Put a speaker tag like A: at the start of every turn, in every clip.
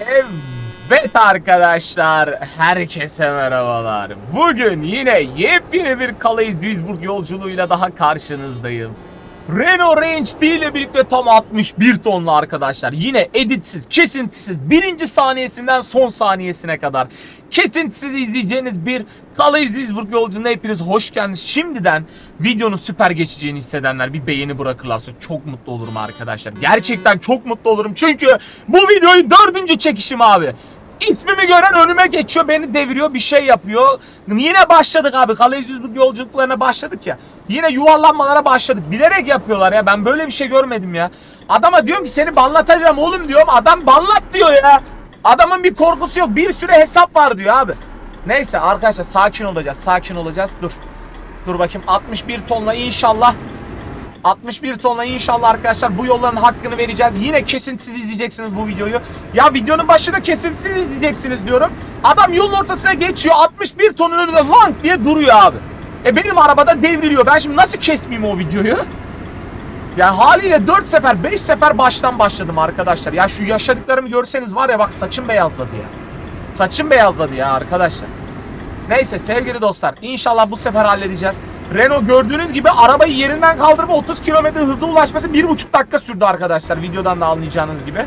A: Evet arkadaşlar, herkese merhabalar. Bugün yine yepyeni bir Calais Duisburg yolculuğuyla daha karşınızdayım. Renault Range D ile birlikte tam 61 tonlu arkadaşlar. Yine editsiz, kesintisiz, birinci saniyesinden son saniyesine kadar kesintisiz izleyeceğiniz bir Calais Duisburg yolculuğuna hepiniz hoş geldiniz. Şimdiden videonun süper geçeceğini hissedenler bir beğeni bırakırlarsa çok mutlu olurum arkadaşlar. Gerçekten çok mutlu olurum çünkü bu videoyu dördüncü çekişim abi. İsmimi gören önüme geçiyor, beni deviriyor, bir şey yapıyor. Yine başladık abi. Calais Duisburg yolculuklarına başladık ya. Yine yuvarlanmalara başladık. Bilerek yapıyorlar ya. Ben böyle bir şey görmedim ya. Adama diyorum ki seni banlatacağım oğlum diyorum. Adam banlat diyor ya. Adamın bir korkusu yok. Bir sürü hesap var diyor abi. Neyse arkadaşlar sakin olacağız. Sakin olacağız. Dur. Dur bakayım 61 tonla inşallah 61 tonla inşallah arkadaşlar bu yolların hakkını vereceğiz. Yine kesintisiz izleyeceksiniz bu videoyu. Ya videonun başında kesintisiz izleyeceksiniz diyorum. Adam yolun ortasına geçiyor. 61 tonun önünde lang diye duruyor abi. E benim arabada devriliyor. Ben şimdi nasıl kesmeyeyim o videoyu? Yani haliyle 4 sefer 5 sefer baştan başladım arkadaşlar. Ya şu yaşadıklarımı görseniz var ya bak saçım beyazladı ya. Saçım beyazladı ya arkadaşlar. Neyse sevgili dostlar inşallah bu sefer halledeceğiz. Renault gördüğünüz gibi arabayı yerinden kaldırıp 30 km hıza ulaşması 1,5 dakika sürdü arkadaşlar videodan da anlayacağınız gibi.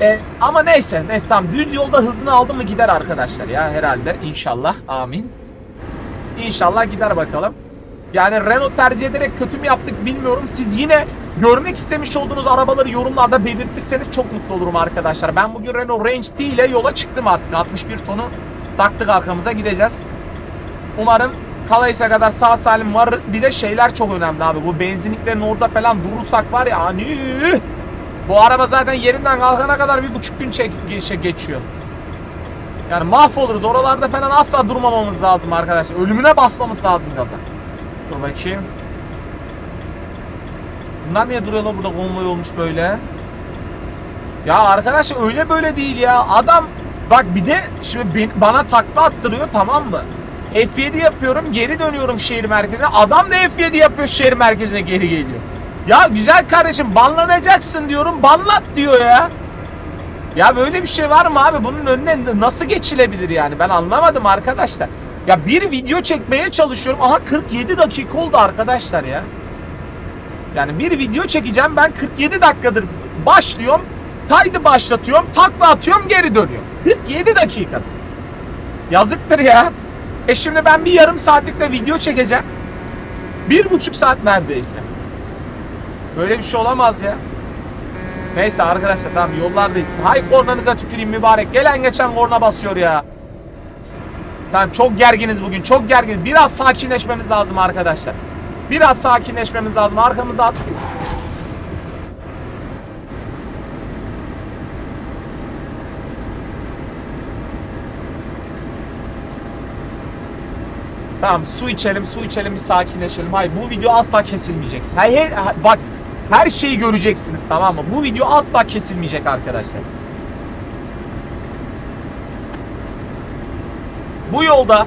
A: E, ama neyse neyse tamam düz yolda hızını aldı mı gider arkadaşlar ya herhalde inşallah amin. İnşallah gider bakalım. Yani Renault tercih ederek kötü mü yaptık bilmiyorum. Siz yine görmek istemiş olduğunuz arabaları yorumlarda belirtirseniz çok mutlu olurum arkadaşlar. Ben bugün Renault Range D ile yola çıktım artık. 61 tonu taktık arkamıza gideceğiz. Umarım Kalais'e kadar sağ salim varırız. Bir de şeyler çok önemli abi. Bu benzinliklerin orada falan durursak var ya hani bu araba zaten yerinden kalkana kadar bir buçuk gün çek, geçiyor. Yani mahvoluruz. Oralarda falan asla durmamamız lazım arkadaşlar. Ölümüne basmamız lazım gaza. Dur bakayım. Bunlar niye duruyorlar burada konvoy olmuş böyle? Ya arkadaş öyle böyle değil ya. Adam bak bir de şimdi bana takla attırıyor tamam mı? F7 yapıyorum geri dönüyorum şehir merkezine. Adam da F7 yapıyor şehir merkezine geri geliyor. Ya güzel kardeşim banlanacaksın diyorum banlat diyor ya. Ya böyle bir şey var mı abi? Bunun önüne nasıl geçilebilir yani? Ben anlamadım arkadaşlar. Ya bir video çekmeye çalışıyorum. Aha 47 dakika oldu arkadaşlar ya. Yani bir video çekeceğim ben 47 dakikadır başlıyorum. Kaydı başlatıyorum. Takla atıyorum geri dönüyorum. 47 dakika. Yazıktır ya. E şimdi ben bir yarım saatlikte video çekeceğim. Bir buçuk saat neredeyse. Böyle bir şey olamaz ya. Neyse arkadaşlar tamam yollardayız. Hay kornanıza tüküreyim mübarek. Gelen geçen korna basıyor ya. Tamam çok gerginiz bugün. Çok gergin. Biraz sakinleşmemiz lazım arkadaşlar. Biraz sakinleşmemiz lazım. Arkamızda at. Tamam su içelim, su içelim bir sakinleşelim. Hayır bu video asla kesilmeyecek. Hayır, hayır, bak her şeyi göreceksiniz tamam mı? Bu video asla kesilmeyecek arkadaşlar. Bu yolda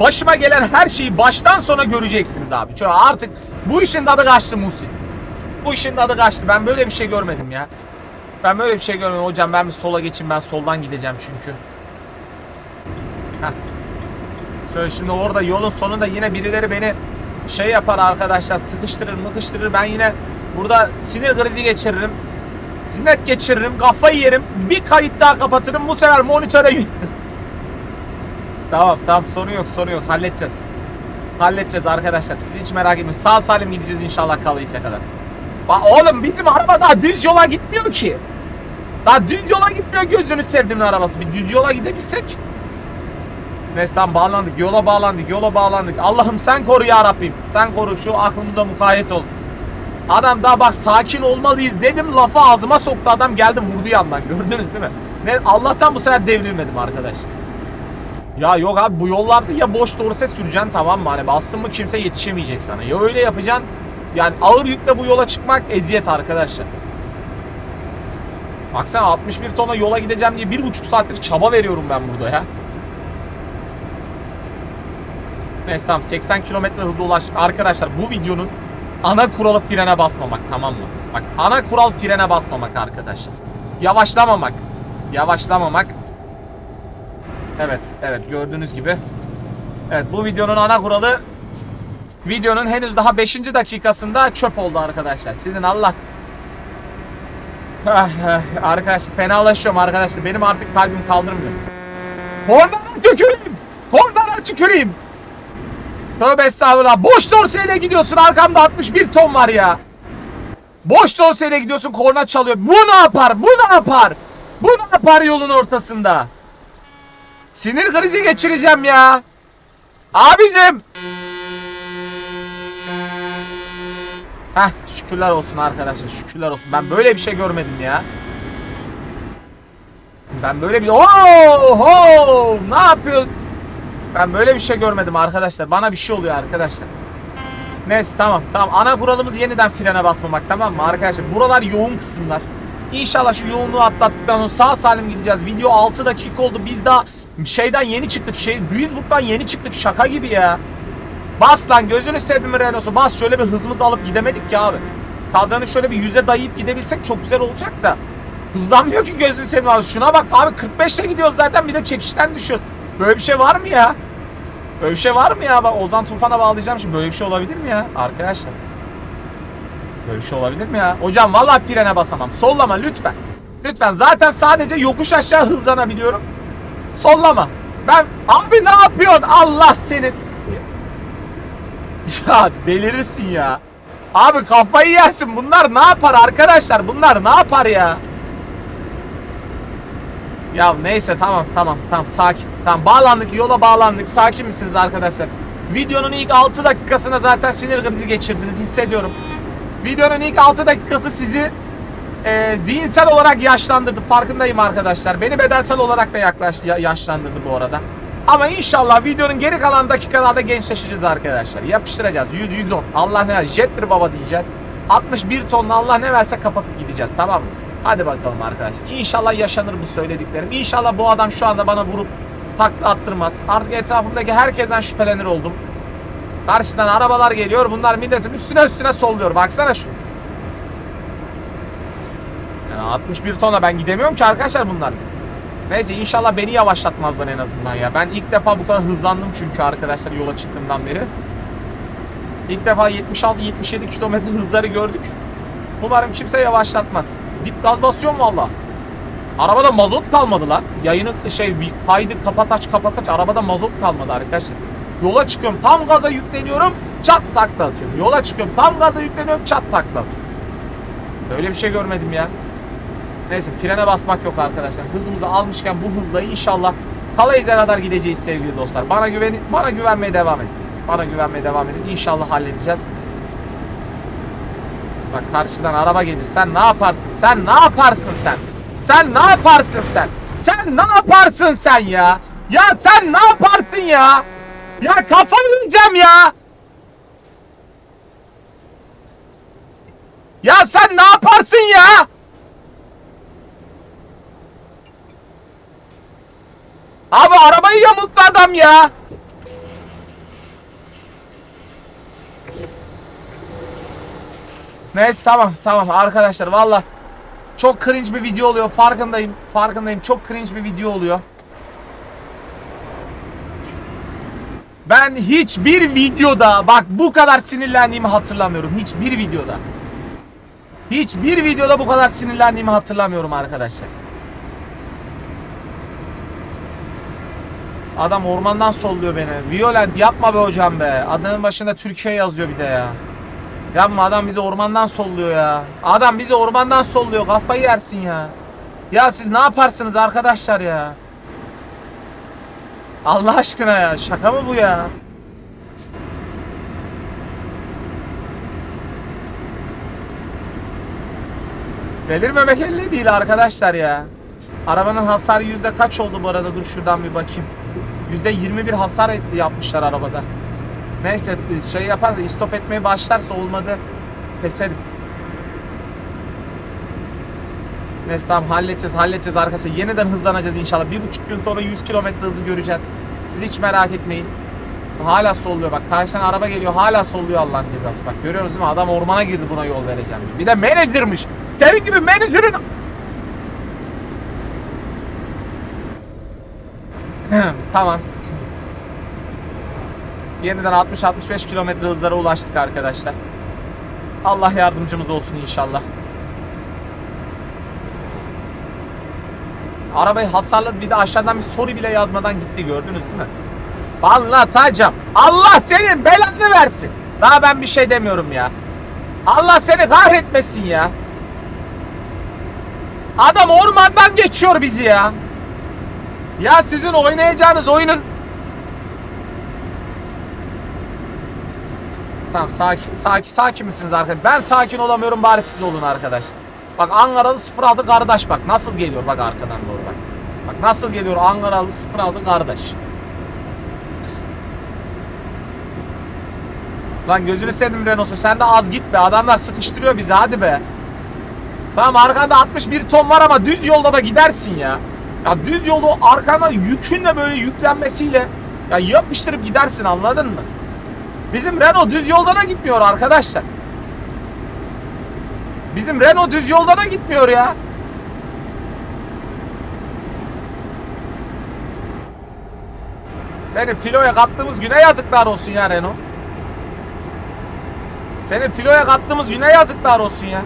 A: başıma gelen her şeyi baştan sona göreceksiniz abi. Çünkü artık bu işin tadı kaçtı Musi. Bu işin tadı kaçtı. Ben böyle bir şey görmedim ya. Ben böyle bir şey görmedim. Hocam ben bir sola geçeyim. Ben soldan gideceğim çünkü. Heh. Şöyle şimdi orada yolun sonunda yine birileri beni şey yapar arkadaşlar sıkıştırır mıkıştırır. Ben yine burada sinir krizi geçiririm. Net geçiririm. Kafayı yerim. Bir kayıt daha kapatırım. Bu sefer monitöre Tamam tamam sorun yok sorun yok halledeceğiz. Halledeceğiz arkadaşlar siz hiç merak etmeyin. Sağ salim gideceğiz inşallah Kalais'e kadar. Bak oğlum bizim araba daha düz yola gitmiyor ki. Daha düz yola gitmiyor gözünü sevdiğimin arabası. Bir düz yola gidebilsek. Tamam bağlandık yola bağlandık yola bağlandık. Allah'ım sen koru ya Rabbim. Sen koru şu aklımıza mukayyet ol. Adam daha bak sakin olmalıyız dedim lafı ağzıma soktu adam geldi vurdu yandan gördünüz değil mi? Ne, Allah'tan bu sefer devrilmedim arkadaşlar. Ya yok abi bu yollarda ya boş dorse süreceksin tamam mı? Hani bastın mı kimse yetişemeyecek sana. Ya öyle yapacaksın. Yani ağır yükle bu yola çıkmak eziyet arkadaşlar. Baksana 61 tona yola gideceğim diye bir buçuk saattir çaba veriyorum ben burada ya. Neyse tamam 80 kilometre hızla ulaştık. Arkadaşlar bu videonun ana kuralı frene basmamak tamam mı? Bak ana kural frene basmamak arkadaşlar. Yavaşlamamak. Yavaşlamamak. Evet, evet gördüğünüz gibi. Evet bu videonun ana kuralı videonun henüz daha 5. dakikasında çöp oldu arkadaşlar. Sizin Allah Ah, ah, arkadaşlar fenalaşıyorum arkadaşlar. Benim artık kalbim kaldırmıyor. Kornana tüküreyim. Kornana tüküreyim. Tövbe estağfurullah. Boş dorseyle gidiyorsun. Arkamda 61 ton var ya. Boş dorseyle gidiyorsun. Korna çalıyor. Bu ne yapar? Bu ne yapar? Bu ne yapar yolun ortasında? Sinir krizi geçireceğim ya. Abicim. Heh şükürler olsun arkadaşlar şükürler olsun. Ben böyle bir şey görmedim ya. Ben böyle bir... Oho! Ne yapıyorsun? Ben böyle bir şey görmedim arkadaşlar. Bana bir şey oluyor arkadaşlar. Neyse tamam tamam. Ana kuralımız yeniden frene basmamak tamam mı arkadaşlar? Buralar yoğun kısımlar. İnşallah şu yoğunluğu atlattıktan sonra sağ salim gideceğiz. Video 6 dakika oldu. Biz daha şeyden yeni çıktık. Şey, Duisburg'dan yeni çıktık. Şaka gibi ya. Bas lan gözünü seveyim Renault'u bas şöyle bir hızımızı alıp gidemedik ki abi. Kadranı şöyle bir yüze dayayıp gidebilsek çok güzel olacak da. Hızlanmıyor ki gözünü seveyim abi. Şuna bak abi 45'te gidiyoruz zaten bir de çekişten düşüyoruz. Böyle bir şey var mı ya? Böyle bir şey var mı ya? Bak Ozan Tufan'a bağlayacağım şimdi. Böyle bir şey olabilir mi ya arkadaşlar? Böyle bir şey olabilir mi ya? Hocam vallahi frene basamam. Sollama lütfen. Lütfen. Zaten sadece yokuş aşağı hızlanabiliyorum. Sollama. Ben abi ne yapıyorsun? Allah senin. Ya delirirsin ya. Abi kafayı yersin. Bunlar ne yapar arkadaşlar? Bunlar ne yapar ya? Ya neyse tamam tamam tamam sakin. Tamam bağlandık yola bağlandık. Sakin misiniz arkadaşlar? Videonun ilk 6 dakikasına zaten sinir krizi geçirdiniz hissediyorum. Videonun ilk 6 dakikası sizi e, zihinsel olarak yaşlandırdı. Farkındayım arkadaşlar. Beni bedensel olarak da yaklaş, ya- yaşlandırdı bu arada. Ama inşallah videonun geri kalan dakikalarda gençleşeceğiz arkadaşlar. Yapıştıracağız. 100 110. Allah ne verse jettir baba diyeceğiz. 61 tonla Allah ne verse kapatıp gideceğiz tamam mı? Hadi bakalım arkadaşlar. İnşallah yaşanır bu söylediklerim. İnşallah bu adam şu anda bana vurup takla attırmaz. Artık etrafımdaki herkesten şüphelenir oldum. Karşıdan arabalar geliyor. Bunlar milletin üstüne üstüne solluyor. Baksana şu. Yani 61 tona ben gidemiyorum ki arkadaşlar bunlar. Neyse inşallah beni yavaşlatmazlar en azından ya. Ben ilk defa bu kadar hızlandım çünkü arkadaşlar yola çıktığımdan beri. İlk defa 76-77 kilometre hızları gördük. Umarım kimse yavaşlatmaz. Dip gaz basıyorum valla. Arabada mazot kalmadı lan. Yayını şey bir kaydı kapat aç kapat aç arabada mazot kalmadı arkadaşlar. Yola çıkıyorum tam gaza yükleniyorum çat takla atıyorum. Yola çıkıyorum tam gaza yükleniyorum çat takla atıyorum. Böyle bir şey görmedim ya. Neyse frene basmak yok arkadaşlar. Hızımızı almışken bu hızla inşallah Kalayiz'e kadar gideceğiz sevgili dostlar. Bana güvenin, bana güvenmeye devam edin. Bana güvenmeye devam edin. İnşallah halledeceğiz. Bak karşıdan araba gelir. Sen ne yaparsın? Sen ne yaparsın sen? Sen ne yaparsın sen? Sen ne yaparsın sen ya? Ya sen ne yaparsın ya? Ya kafayı yiyeceğim ya. Ya sen ne yaparsın ya? Abi arabayı yamulttu adam ya. Neyse tamam tamam arkadaşlar valla çok cringe bir video oluyor farkındayım farkındayım çok cringe bir video oluyor. Ben hiçbir videoda bak bu kadar sinirlendiğimi hatırlamıyorum hiçbir videoda. Hiçbir videoda bu kadar sinirlendiğimi hatırlamıyorum arkadaşlar. Adam ormandan solluyor beni. Violent yapma be hocam be. Adının başında Türkiye yazıyor bir de ya. Yapma adam bizi ormandan solluyor ya. Adam bizi ormandan solluyor. Kafayı yersin ya. Ya siz ne yaparsınız arkadaşlar ya? Allah aşkına ya. Şaka mı bu ya? Delirmemek elde değil arkadaşlar ya. Arabanın hasarı yüzde kaç oldu bu arada? Dur şuradan bir bakayım. Yüzde 21 hasar etti yapmışlar arabada. Neyse şey yaparsa istop etmeye başlarsa olmadı keseriz. Neyse tamam halledeceğiz halledeceğiz arkadaşlar. Yeniden hızlanacağız inşallah. Bir buçuk gün sonra 100 kilometre hızı göreceğiz. Siz hiç merak etmeyin. Hala solluyor bak karşıdan araba geliyor hala solluyor Allah'ın cezası bak görüyorsunuz değil mi adam ormana girdi buna yol vereceğim. Bir de menajermiş senin gibi menajerin Tamam. Yeniden 60-65 kilometre hızlara ulaştık arkadaşlar. Allah yardımcımız olsun inşallah. Arabayı hasarladı bir de aşağıdan bir soru bile yazmadan gitti gördünüz değil mi? Anlatacağım. Allah senin belanı versin. Daha ben bir şey demiyorum ya. Allah seni kahretmesin ya. Adam ormandan geçiyor bizi ya. Ya sizin oynayacağınız oyunun Tamam sakin sakin sakin misiniz arkadaşlar? Ben sakin olamıyorum bari siz olun arkadaşlar. Bak Ankaralı 06 kardeş bak nasıl geliyor bak arkadan doğru bak. Bak nasıl geliyor Ankaralı 06 kardeş. Lan gözünü seveyim Renault'su sen de az git be adamlar sıkıştırıyor bizi hadi be. Tamam arkanda 61 ton var ama düz yolda da gidersin ya. Ya düz yolda o arkana yükünle böyle yüklenmesiyle ya yapıştırıp gidersin anladın mı? Bizim Renault düz yolda da gitmiyor arkadaşlar. Bizim Renault düz yolda da gitmiyor ya. Seni filoya kattığımız güne yazıklar olsun ya Renault. Seni filoya kattığımız güne yazıklar olsun ya.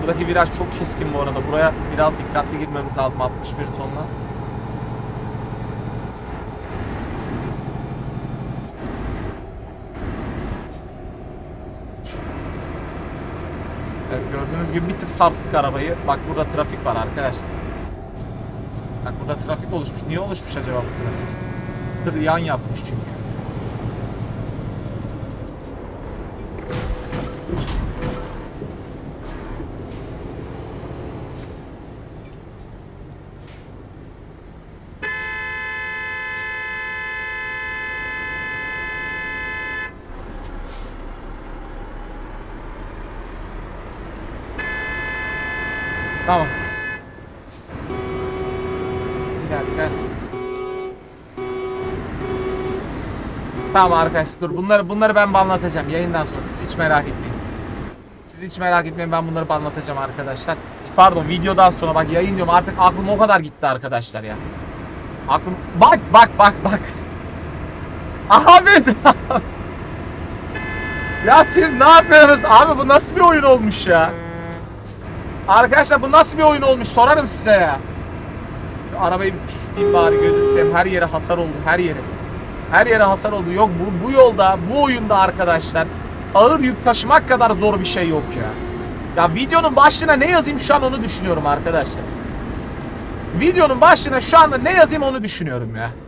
A: Buradaki viraj çok keskin bu arada. Buraya biraz dikkatli girmemiz lazım 61 tonla. Evet, gördüğünüz gibi bir tık sarstık arabayı. Bak burada trafik var arkadaşlar. Bak burada trafik oluşmuş. Niye oluşmuş acaba bu trafik? Tır yan yatmış çünkü. Tamam. Bir dakika. Tamam arkadaşlar dur bunları bunları ben anlatacağım yayından sonra siz hiç merak etmeyin. Siz hiç merak etmeyin ben bunları anlatacağım arkadaşlar. Pardon videodan sonra bak yayın diyorum artık aklım o kadar gitti arkadaşlar ya. Aklım bak bak bak bak. Ahmet Ya siz ne yapıyorsunuz? Abi bu nasıl bir oyun olmuş ya? Arkadaşlar bu nasıl bir oyun olmuş sorarım size ya. Şu arabayı bir pisleyeyim bari seveyim. Her yere hasar oldu her yere. Her yere hasar oldu. Yok bu, bu yolda bu oyunda arkadaşlar ağır yük taşımak kadar zor bir şey yok ya. Ya videonun başlığına ne yazayım şu an onu düşünüyorum arkadaşlar. Videonun başlığına şu anda ne yazayım onu düşünüyorum ya.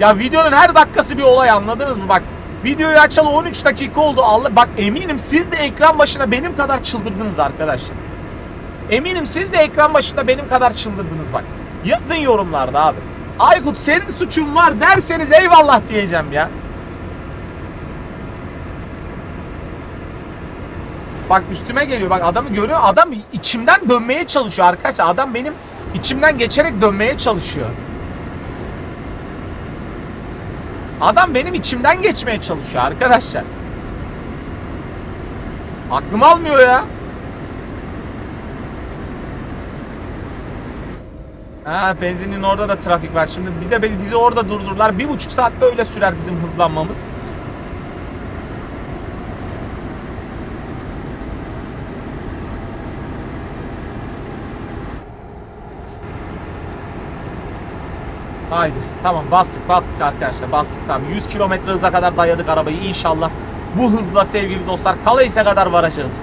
A: Ya videonun her dakikası bir olay anladınız mı? Bak videoyu açalı 13 dakika oldu. Allah bak eminim siz de ekran başına benim kadar çıldırdınız arkadaşlar. Eminim siz de ekran başında benim kadar çıldırdınız bak. Yazın yorumlarda abi. Aykut senin suçun var derseniz eyvallah diyeceğim ya. Bak üstüme geliyor bak adamı görüyor adam içimden dönmeye çalışıyor arkadaşlar. Adam benim içimden geçerek dönmeye çalışıyor. Adam benim içimden geçmeye çalışıyor arkadaşlar. Aklım almıyor ya. Ha benzinin orada da trafik var. Şimdi bir de bizi orada durdururlar. Bir buçuk saatte öyle sürer bizim hızlanmamız. Haydi tamam bastık bastık arkadaşlar bastık tamam 100 kilometre hıza kadar dayadık arabayı inşallah bu hızla sevgili dostlar Kalays'e kadar varacağız.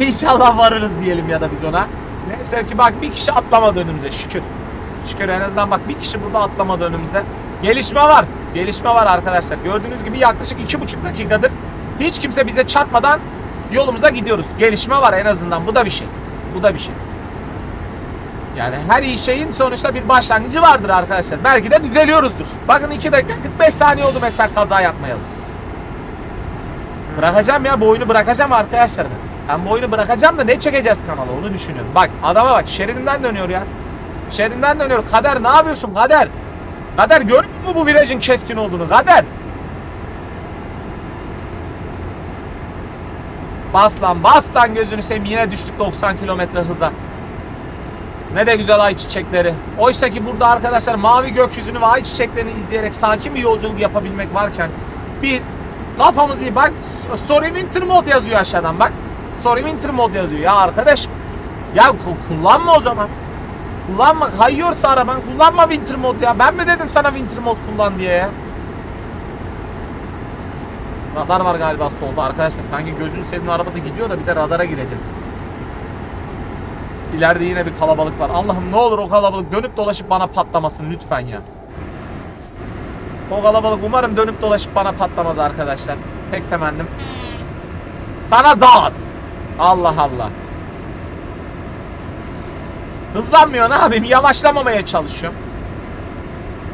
A: İnşallah varırız diyelim ya da biz ona. Neyse ki bak bir kişi atlamadı önümüze şükür. Şükür en azından bak bir kişi burada atlamadı önümüze. Gelişme var. Gelişme var arkadaşlar. Gördüğünüz gibi yaklaşık iki buçuk dakikadır hiç kimse bize çarpmadan yolumuza gidiyoruz. Gelişme var en azından. Bu da bir şey. Bu da bir şey. Yani her iyi şeyin sonuçta bir başlangıcı vardır arkadaşlar. Belki de düzeliyoruzdur. Bakın 2 dakika 45 saniye oldu mesela kaza yapmayalım. Bırakacağım ya bu oyunu bırakacağım arkadaşlar. Ben bu oyunu bırakacağım da ne çekeceğiz kanala onu düşünüyorum. Bak adama bak şeridinden dönüyor ya. Şeridinden dönüyor. Kader ne yapıyorsun Kader? Kader görmüyor mu bu virajın keskin olduğunu? Kader. Bas lan bas lan gözünü seveyim yine düştük 90 kilometre hıza. Ne de güzel ay çiçekleri. Oysa ki burada arkadaşlar mavi gökyüzünü ve ay çiçeklerini izleyerek sakin bir yolculuk yapabilmek varken biz kafamızı bak sorry winter mod yazıyor aşağıdan bak. Sorry winter mod yazıyor ya arkadaş. Ya ku- kullanma o zaman. Kullanma. Kayıyorsa araban kullanma winter mod ya. Ben mi dedim sana winter mod kullan diye ya? Radar var galiba solda arkadaşlar. Sanki gözünü sevdiğin arabası gidiyor da bir de radara gireceğiz. İleride yine bir kalabalık var. Allah'ım ne olur o kalabalık dönüp dolaşıp bana patlamasın lütfen ya. O kalabalık umarım dönüp dolaşıp bana patlamaz arkadaşlar. Tek temennim. Sana dağıt. Allah Allah. Hızlanmıyor ne yapayım? Yavaşlamamaya çalışıyorum.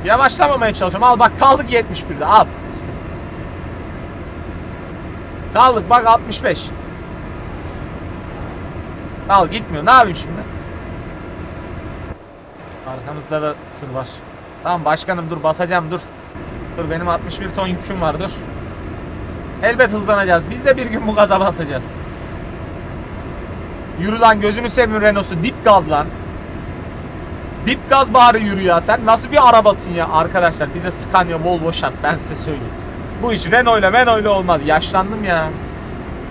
A: Yavaşlamamaya çalışıyorum. Al bak kaldık 71'de al. Kaldık bak 65. Al gitmiyor. Ne yapayım şimdi? Arkamızda da tır var. Tamam başkanım dur basacağım dur. Dur benim 61 ton yüküm var dur. Elbet hızlanacağız. Biz de bir gün bu gaza basacağız. Yürü lan gözünü seveyim Renault'su dip gaz lan. Dip gaz bari yürü ya. Sen nasıl bir arabasın ya arkadaşlar. Bize Scania Volvo şart ben size söyleyeyim. Bu iş Renault ile Renault ile olmaz. Yaşlandım ya.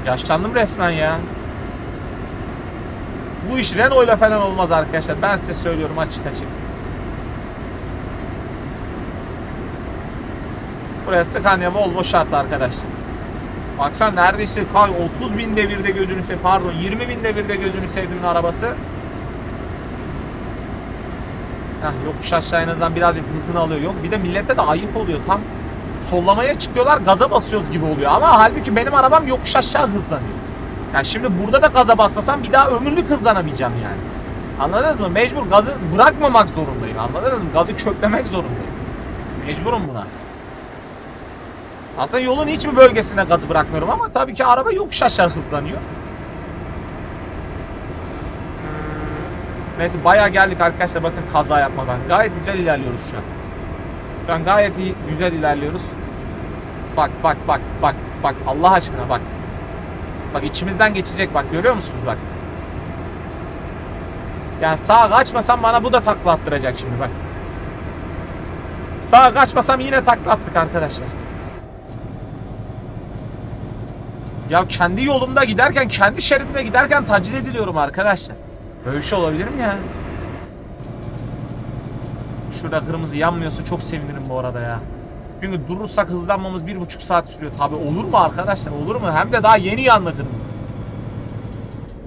A: Yaşlandım resmen ya. Bu iş Renault ile falan olmaz arkadaşlar. Ben size söylüyorum açık açık. Buraya Scania Volvo şart arkadaşlar. Baksana neredeyse kay 30 bin devirde gözünü se pardon 20 bin devirde gözünü sevdiğimin arabası. Heh, yokuş aşağı en azından birazcık hızını alıyor. Yok bir de millete de ayıp oluyor. Tam sollamaya çıkıyorlar gaza basıyoruz gibi oluyor. Ama halbuki benim arabam yokuş aşağı hızlanıyor. Yani şimdi burada da gaza basmasam bir daha ömürlük hızlanamayacağım yani. Anladınız mı? Mecbur gazı bırakmamak zorundayım. Anladınız mı? Gazı köklemek zorundayım. Mecburum buna. Aslında yolun hiçbir bölgesine gazı bırakmıyorum ama tabii ki araba yokuş aşağı hızlanıyor. Neyse bayağı geldik arkadaşlar bakın kaza yapmadan. Gayet güzel ilerliyoruz şu an. Şu an gayet iyi güzel ilerliyoruz. Bak bak bak bak bak Allah aşkına bak. Bak içimizden geçecek bak görüyor musunuz bak. Yani sağa kaçmasam bana bu da takla attıracak şimdi bak. Sağa kaçmasam yine takla attık arkadaşlar. Ya kendi yolumda giderken, kendi şeridimde giderken taciz ediliyorum arkadaşlar. Böyle bir şey olabilir mi ya? Şurada kırmızı yanmıyorsa çok sevinirim bu arada ya. Çünkü durursak hızlanmamız bir buçuk saat sürüyor. Tabi olur mu arkadaşlar olur mu? Hem de daha yeni yandı kırmızı.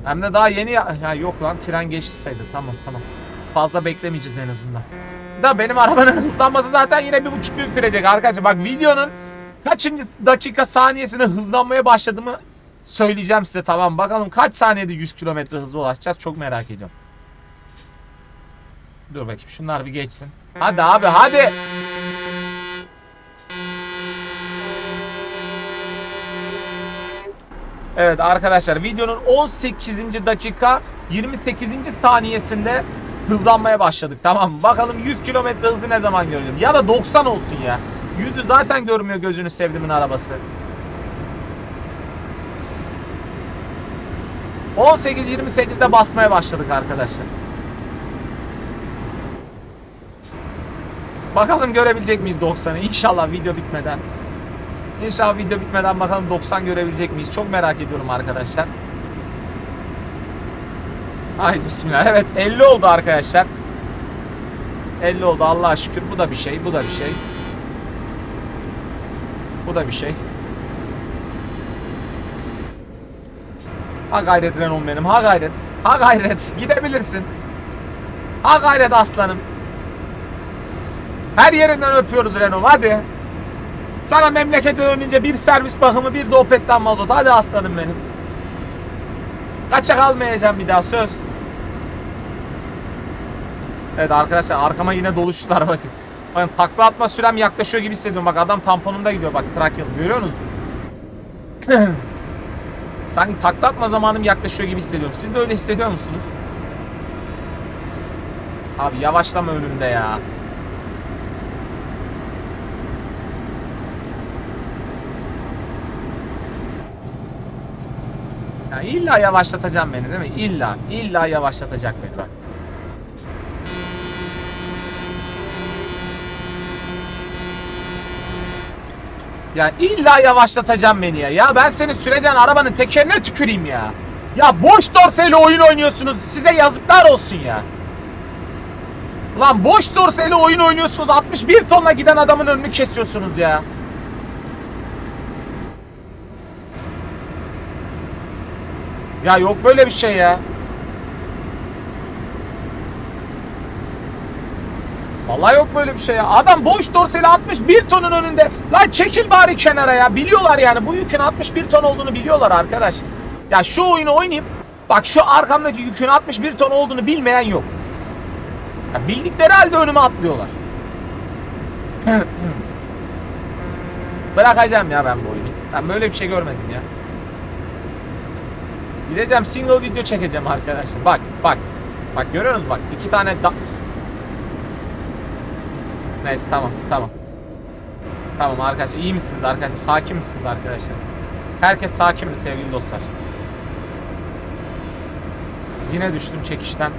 A: Hem de daha yeni ya... ya yok lan tren geçti sayılır. Tamam tamam. Fazla beklemeyeceğiz en azından. Da benim arabanın hızlanması zaten yine bir buçuk yüz sürecek arkadaşlar. Bak videonun kaçıncı dakika saniyesine hızlanmaya başladığımı söyleyeceğim size tamam. Bakalım kaç saniyede 100 kilometre hıza ulaşacağız çok merak ediyorum. Dur bakayım şunlar bir geçsin. Hadi abi hadi. Evet arkadaşlar videonun 18. dakika 28. saniyesinde hızlanmaya başladık tamam? Bakalım 100 kilometre hızı ne zaman göreceğim? Ya da 90 olsun ya. 100'ü zaten görmüyor gözünü sevdiğimin arabası. 18-28'de basmaya başladık arkadaşlar. Bakalım görebilecek miyiz 90'ı? İnşallah video bitmeden. İnşallah video bitmeden bakalım 90 görebilecek miyiz? Çok merak ediyorum arkadaşlar. Haydi bismillah. Evet 50 oldu arkadaşlar. 50 oldu Allah'a şükür. Bu da bir şey. Bu da bir şey. Da bir şey. Ha gayret Renault benim. Ha gayret. Ha gayret. Gidebilirsin. Ha gayret aslanım. Her yerinden öpüyoruz Renault. Hadi. Sana memlekete dönünce bir servis bakımı bir de mazot. Hadi aslanım benim. Kaçak almayacağım bir daha söz. Evet arkadaşlar arkama yine doluştular bakın. Bakın takla atma sürem yaklaşıyor gibi hissediyorum. Bak adam tamponumda gidiyor bak Trakyalı görüyor musunuz? Sanki takla atma zamanım yaklaşıyor gibi hissediyorum. Siz de öyle hissediyor musunuz? Abi yavaşlama önümde ya. Ya illa yavaşlatacağım beni değil mi? İlla, illa yavaşlatacak beni bak. Ya illa yavaşlatacağım beni ya. Ya ben senin süreceğin arabanın tekerine tüküreyim ya. Ya boş dorseyle oyun oynuyorsunuz. Size yazıklar olsun ya. Lan boş dorseyle oyun oynuyorsunuz. 61 tonla giden adamın önünü kesiyorsunuz ya. Ya yok böyle bir şey ya. Vallahi yok böyle bir şey ya. Adam boş dorseyle 61 tonun önünde. Lan çekil bari kenara ya. Biliyorlar yani bu yükün 61 ton olduğunu biliyorlar arkadaş. Ya şu oyunu oynayıp bak şu arkamdaki yükün 61 ton olduğunu bilmeyen yok. Ya bildikleri halde önüme atlıyorlar. Bırakacağım ya ben bu oyunu. Ben böyle bir şey görmedim ya. Gideceğim single video çekeceğim arkadaşlar. Bak bak. Bak görüyorsunuz bak. iki tane da... Neyse tamam tamam. Tamam arkadaşlar iyi misiniz arkadaşlar? Sakin misiniz arkadaşlar? Herkes sakin mi sevgili dostlar? Yine düştüm çekişten.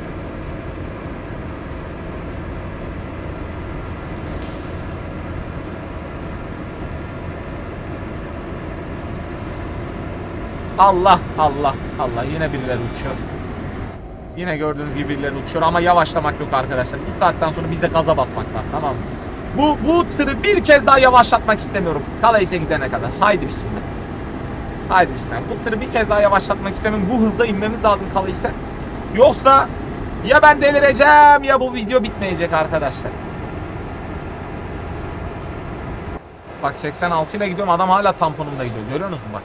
A: Allah Allah Allah yine birileri uçuyor. Yine gördüğünüz gibi birileri uçuyor ama yavaşlamak yok arkadaşlar. Bu saatten sonra bizde gaza basmak var tamam mı? Bu, bu tırı bir kez daha yavaşlatmak istemiyorum. Kalays'e gidene kadar. Haydi bismillah. Haydi bismillah. Bu tırı bir kez daha yavaşlatmak istemiyorum. Bu hızda inmemiz lazım Kalays'e. Yoksa ya ben delireceğim ya bu video bitmeyecek arkadaşlar. Bak 86 ile gidiyorum adam hala tamponumda gidiyor. Görüyorsunuz mu bak?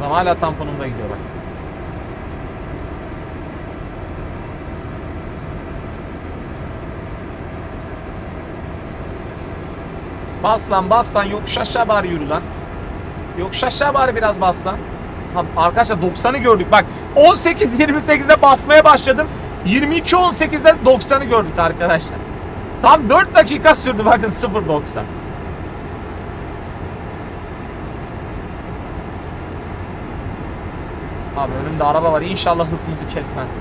A: Adam hala tamponumda gidiyor bak. Bas lan bas lan yokuş aşağı bari yürü lan. Yokuş aşağı bari biraz bas lan. Ha, arkadaşlar 90'ı gördük bak 18-28'de basmaya başladım. 22-18'de 90'ı gördük arkadaşlar. Tam 4 dakika sürdü bakın 0.90. Abi önümde araba var inşallah hızımızı kesmez.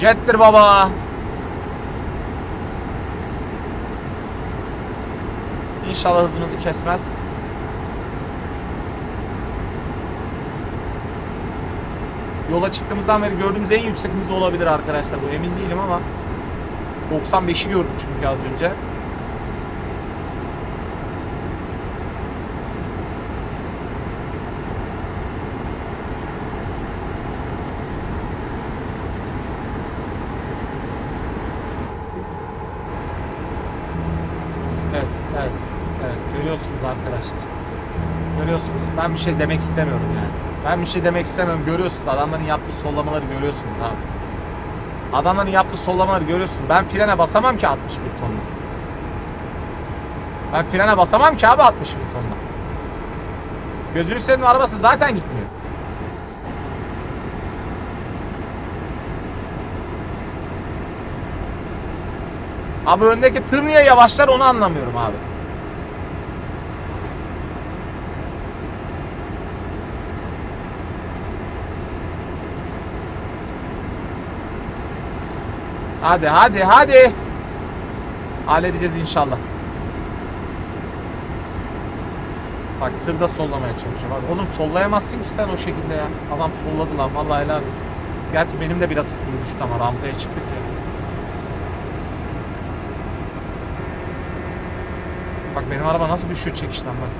A: Jettir baba. İnşallah hızımızı kesmez. Yola çıktığımızdan beri gördüğümüz en yüksek hız olabilir arkadaşlar. Bu emin değilim ama 95'i gördük çünkü az önce. Evet, evet, evet. Görüyorsunuz arkadaşlar. Görüyorsunuz. Ben bir şey demek istemiyorum yani. Ben bir şey demek istemiyorum. Görüyorsunuz. Adamların yaptığı sollamaları görüyorsunuz abi. Adamların yaptığı sollamaları görüyorsunuz. Ben frene basamam ki 61 tonla. Ben frene basamam ki abi 61 tonla. Gözünü seveyim arabası zaten gitmiyor. Abi öndeki tır niye yavaşlar onu anlamıyorum abi. Hadi hadi hadi. Halledeceğiz inşallah. Bak tırda sollamaya çalışıyor. Bak oğlum sollayamazsın ki sen o şekilde ya. Adam solladı lan vallahi helal olsun. Gerçi benim de biraz hızım düştü ama rampaya çıktık ya. Bak benim araba nasıl düşüyor çekişten bak.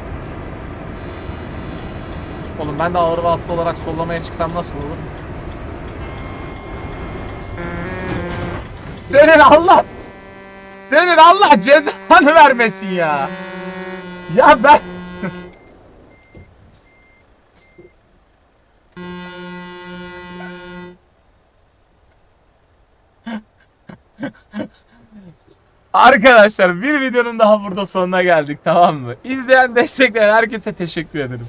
A: Oğlum ben de ağır vasıta olarak sollamaya çıksam nasıl olur? Senin Allah senin Allah cezanı vermesin ya. Ya ben Arkadaşlar bir videonun daha burada sonuna geldik tamam mı? İzleyen destekleyen herkese teşekkür ederim.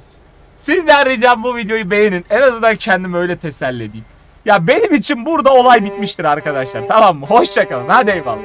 A: Sizden ricam bu videoyu beğenin. En azından kendimi öyle teselli edeyim. Ya benim için burada olay bitmiştir arkadaşlar tamam mı? Hoşçakalın hadi eyvallah.